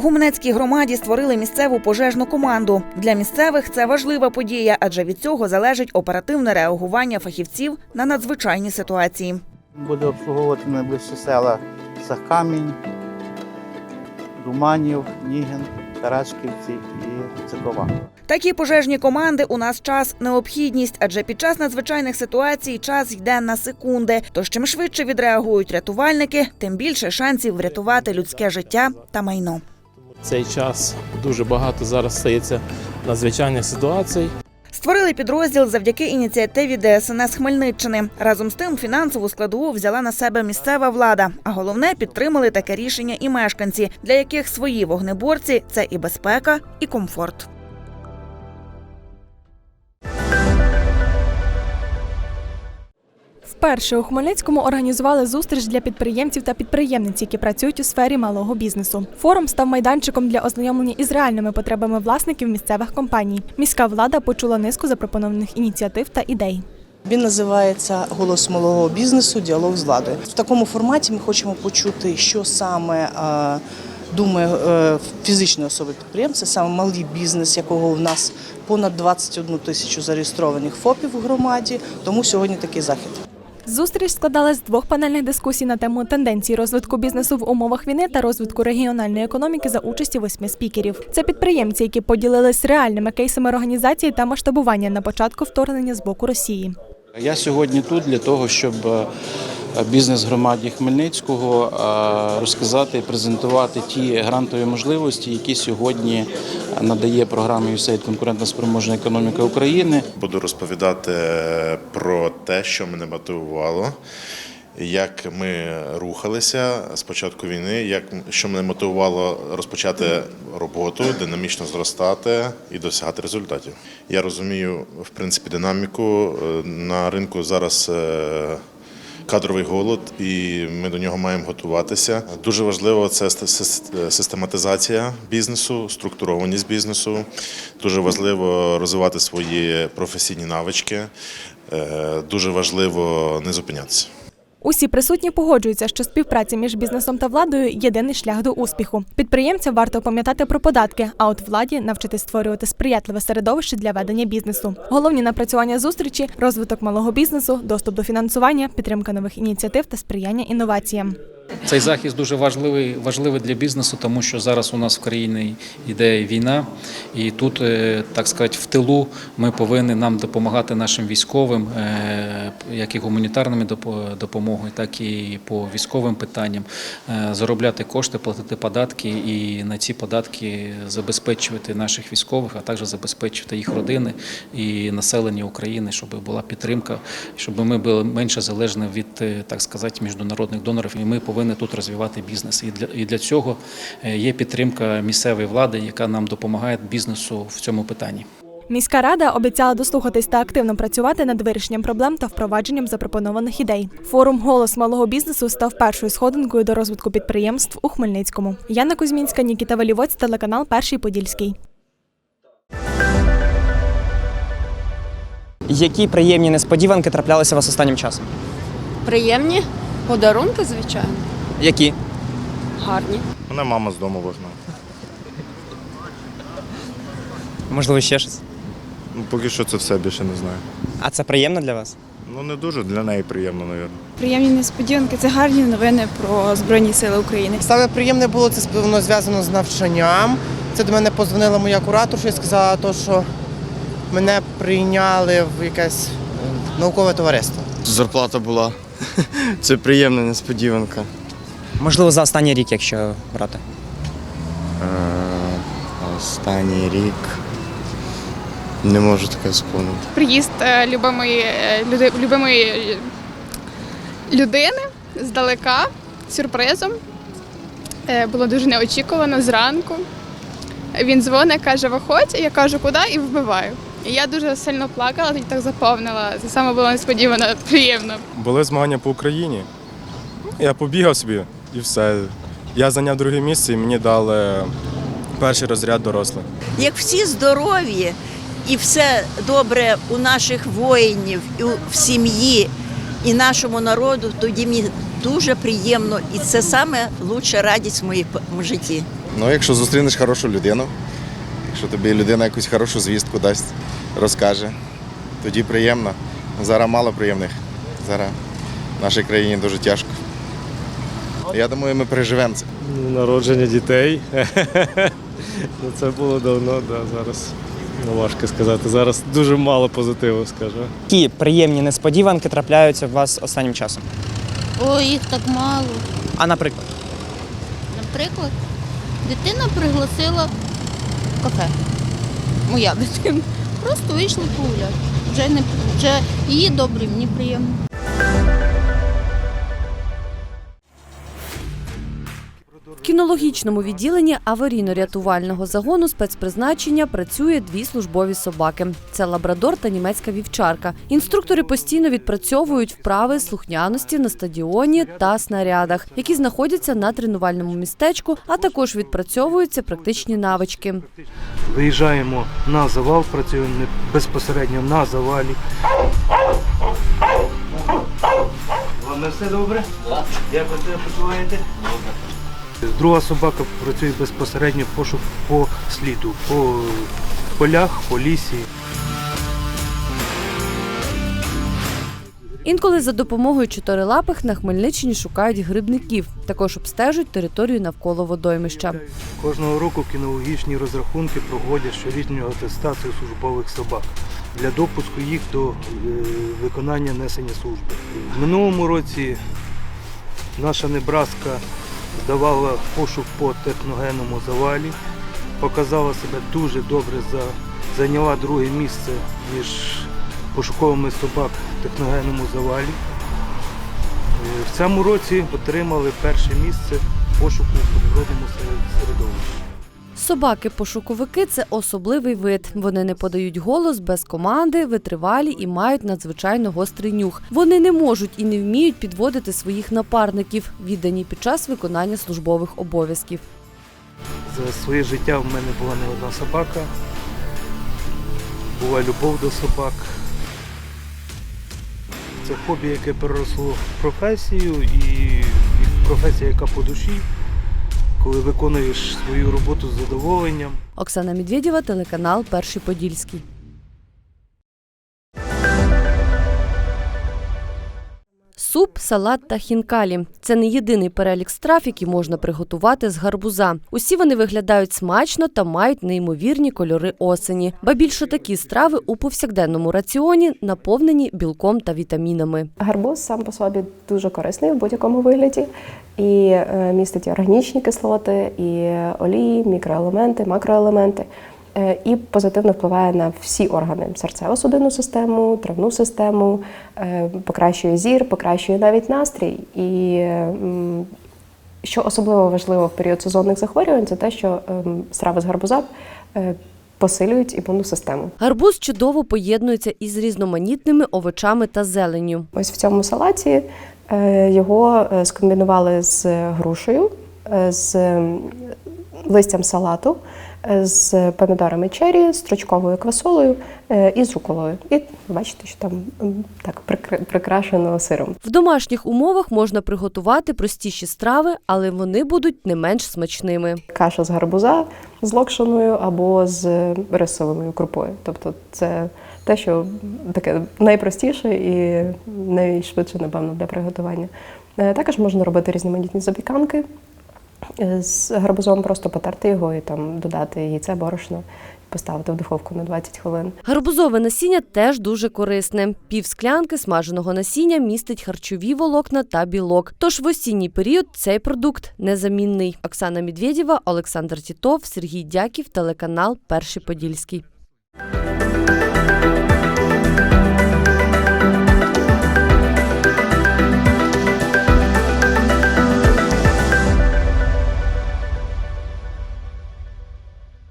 У гумнецькій громаді створили місцеву пожежну команду. Для місцевих це важлива подія, адже від цього залежить оперативне реагування фахівців на надзвичайні ситуації. Буде обслуговувати найближчі села Сахкамінь, Думанів, Нігін, Карачківці і Цикова. Такі пожежні команди у нас час необхідність, адже під час надзвичайних ситуацій час йде на секунди. Тож чим швидше відреагують рятувальники, тим більше шансів врятувати людське життя та майно. Цей час дуже багато зараз стається надзвичайних ситуацій. Створили підрозділ завдяки ініціативі ДСНС Хмельниччини. Разом з тим фінансову складову взяла на себе місцева влада. А головне підтримали таке рішення і мешканці, для яких свої вогнеборці це і безпека, і комфорт. Вперше у Хмельницькому організували зустріч для підприємців та підприємниць, які працюють у сфері малого бізнесу. Форум став майданчиком для ознайомлення із реальними потребами власників місцевих компаній. Міська влада почула низку запропонованих ініціатив та ідей. Він називається Голос малого бізнесу Діалог з владою. В такому форматі ми хочемо почути, що саме е, думає е, фізичної особи підприємця, саме малий бізнес, якого у нас понад 21 тисячу зареєстрованих ФОПів у громаді. Тому сьогодні такий захід. Зустріч складалась з двох панельних дискусій на тему тенденції розвитку бізнесу в умовах війни та розвитку регіональної економіки за участі восьми спікерів. Це підприємці, які поділились реальними кейсами організації та масштабування на початку вторгнення з боку Росії. Я сьогодні тут для того, щоб е, бізнес громаді Хмельницького е, розказати і презентувати ті грантові можливості, які сьогодні надає програма USAID конкурентна спроможна економіка України. Буду розповідати про те, що мене мотивувало, як ми рухалися з початку війни, як що мене мотивувало розпочати роботу, динамічно зростати і досягати результатів. Я розумію, в принципі, динаміку Е, на ринку зараз. Кадровий голод, і ми до нього маємо готуватися. Дуже важливо це систематизація бізнесу, структурованість бізнесу. Дуже важливо розвивати свої професійні навички. Е, Дуже важливо не зупинятися. Усі присутні погоджуються, що співпраця між бізнесом та владою єдиний шлях до успіху. Підприємцям варто пам'ятати про податки, а от владі навчитись створювати сприятливе середовище для ведення бізнесу. Головні напрацювання зустрічі розвиток малого бізнесу, доступ до фінансування, підтримка нових ініціатив та сприяння інноваціям. Цей захист дуже важливий, важливий для бізнесу, тому що зараз у нас в країні йде війна, і тут, е, так сказати, в тилу ми повинні нам допомагати нашим військовим, е, як і гуманітарними допомогою, так і по військовим питанням, е, заробляти кошти, платити податки і на ці податки забезпечувати наших військових, а також забезпечувати їх родини і населення України, щоб була підтримка, щоб ми були менше залежні від, так сказати, міжнародних донорів. І ми повинні тут розвивати бізнес. І для, і для цього е, є підтримка місцевої влади, яка нам допомагає бізнесу в цьому питанні. Міська рада обіцяла дослухатись та активно працювати над вирішенням проблем та впровадженням запропонованих ідей. Форум Голос малого бізнесу став першою сходинкою до розвитку підприємств у Хмельницькому. Яна Кузьмінська, Нікіта Валівоць, телеканал Перший Подільський. Які приємні несподіванки траплялися у вас останнім часом? Приємні подарунки, звичайно, Які? гарні. Мене мама з дому вигнала. Можливо, ще щось? Ну, поки що це все більше не знаю. А це приємно для вас? Ну не дуже для неї приємно, мабуть. Приємні несподіванки це гарні новини про Збройні Сили України. Саме приємне було це воно зв'язано з навчанням. Це до мене подзвонила моя кураторша і сказала, то, що мене прийняли в якесь е, наукове товариство. Зарплата була. Це приємна несподіванка. Можливо, за останній рік, якщо брати. Е, Останній рік. Не можу таке вспомнити. Приїзд е, любимої, е, люди, любимої е, людини здалека сюрпризом. Е, Було дуже неочікувано зранку. Він дзвонить, каже, виходь, я кажу, куди і вбиваю. Я дуже сильно плакала, тоді так заповнила. Це саме було несподівано, приємно. Були змагання по Україні. Я побігав собі і все. Я зайняв друге місце і мені дали перший розряд дорослих. Як всі здорові і все добре у наших воїнів, і в сім'ї, і нашому народу, тоді мені дуже приємно, і це саме лучша радість в моєму житті. Ну, якщо зустрінеш хорошу людину, якщо тобі людина якусь хорошу звістку дасть, розкаже, тоді приємно. Зараз мало приємних. Зараз в нашій країні дуже тяжко. Я думаю, ми переживемо це. Народження дітей. ну, це було давно, да, зараз ну, важко сказати. Зараз дуже мало позитиву, скажу. Які приємні несподіванки трапляються у вас останнім часом? Ой, їх так мало. А наприклад, Наприклад, дитина пригласила кафе. Моя дитина. Просто вийшли погуляти. Вже не вже її добре, мені приємно. В кінологічному відділенні аварійно-рятувального загону спецпризначення працює дві службові собаки. Це лабрадор та німецька вівчарка. Інструктори постійно відпрацьовують вправи слухняності на стадіоні та снарядах, які знаходяться на тренувальному містечку, а також відпрацьовуються практичні навички. Виїжджаємо на завал, працюємо не- безпосередньо на завалі. Вам не все добре? Так. Як ви себе почуваєте? Друга собака працює безпосередньо пошук по сліду, по полях, по лісі. Інколи за допомогою чотирилапих на Хмельниччині шукають грибників. Також обстежують територію навколо водоймища. Кожного року кінологічні розрахунки проводять щорічну атестацію службових собак для допуску їх до е, виконання несення служби. В минулому році наша Небраска здавала пошук по техногенному завалі, показала себе дуже добре, за, зайняла друге місце між пошуковими собак в техногенному завалі. Е, В цьому році отримали перше місце пошуку у природному середовищі. Собаки-пошуковики це особливий вид. Вони не подають голос без команди, витривалі і мають надзвичайно гострий нюх. Вони не можуть і не вміють підводити своїх напарників, віддані під час виконання службових обов'язків. За своє життя в мене була не одна собака, була любов до собак. Це хобі, яке переросло в професію і, професія, яка по душі, коли виконуєш свою роботу з задоволенням. Оксана Медведєва, телеканал Перший Подільський. Суп, салат та хінкалі це не єдиний перелік страв, які можна приготувати з гарбуза. Усі вони виглядають смачно та мають неймовірні кольори осені. Ба більше такі страви у повсякденному раціоні наповнені білком та вітамінами. Гарбуз сам по собі дуже корисний в будь-якому вигляді і е, містить органічні кислоти, і олії, мікроелементи, макроелементи. Е, І позитивно впливає на всі органи серцево-судинну систему, травну систему, е, покращує зір, покращує навіть настрій. І що особливо важливо в період сезонних захворювань, це те, що ем, страви з гарбуза е, посилюють імунну систему. Гарбуз чудово поєднується із різноманітними овочами та зеленню. Ось в цьому салаті його скомбінували з грушею, з листям салату, з помідорами чері, стручковою квасолею е, і з руколою. І бачите, що там так прикр- прикрашено сиром. В домашніх умовах можна приготувати простіші страви, але вони будуть не менш смачними. Каша з гарбуза з локшиною або з рисовою крупою. Тобто це те, що таке найпростіше і найшвидше, напевно, для приготування. Е, Також можна робити різноманітні запіканки е, з гарбузом, просто потерти його і там додати яйце, борошно, поставити в духовку на 20 хвилин. Гарбузове насіння теж дуже корисне. Пів склянки смаженого насіння містить харчові волокна та білок. Тож в осінній період цей продукт незамінний. Оксана Медведєва, Олександр Тітов, Сергій Дяків, телеканал Перший Подільський.